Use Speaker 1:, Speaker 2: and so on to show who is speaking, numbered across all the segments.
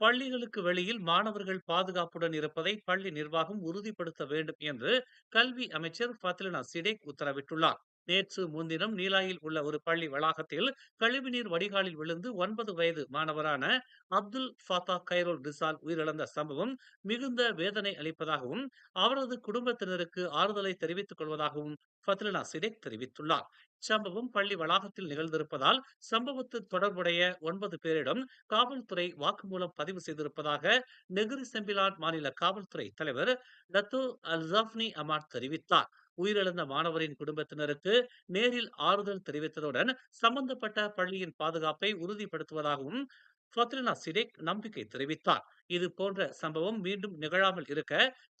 Speaker 1: பள்ளிகளுக்கு வெளியில் மாணவர்கள் பாதுகாப்புடன் இருப்பதை பள்ளி நிர்வாகம் உறுதிப்படுத்த வேண்டும் என்று கல்வி அமைச்சர் ஃபத்லினா சிடேக் உத்தரவிட்டுள்ளார். நேற்று முன்தினம் நீலாயில் உள்ள ஒரு பள்ளி வளாகத்தில் கழிவுநீர் வடிகாலில் விழுந்து ஒன்பது வயது மாணவரான அப்துல் ஃபாத்தா கைரோல் ரிசால் உயிரிழந்த சம்பவம் மிகுந்த வேதனை அளிப்பதாகவும் அவரது குடும்பத்தினருக்கு ஆறுதலை தெரிவித்துக் கொள்வதாகவும் ஃபத்லினா சிடேக் தெரிவித்துள்ளார். சம்பவம் பள்ளி வளாகத்தில் நிகழ்ந்திருப்பதால் சம்பவத்து தொடர்புடைய ஒன்பது பேரிடம் காவல்துறை வாக்குமூலம் பதிவு செய்திருப்பதாக நெகிரி செம்பிலான் மாநில காவல்துறை தலைவர் டத்து அல்சாஃப்னி அமார் தெரிவித்தார். உயிரிழந்த மாணவரின் குடும்பத்தினருக்கு நேரில் ஆறுதல் தெரிவித்ததுடன் சம்பந்தப்பட்ட பள்ளியின் பாதுகாப்பை உறுதிப்படுத்துவதாகவும் ஃபத்ரினா சிடேக் நம்பிக்கை தெரிவித்தார். இது போன்ற சம்பவம் மீண்டும் நிகழாமல் இருக்க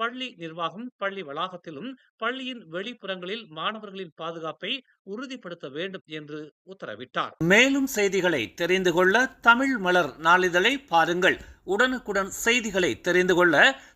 Speaker 1: பள்ளி நிர்வாகம் பள்ளி வளாகத்திலும் பள்ளியின் வெளிப்புறங்களில் மாணவர்களின் பாதுகாப்பை உறுதிப்படுத்த வேண்டும் என்று உத்தரவிட்டார். மேலும் செய்திகளை தெரிந்து கொள்ள தமிழ் மலர் நாளிதழை பாருங்கள். உடனுக்குடன் செய்திகளை தெரிந்து கொள்ள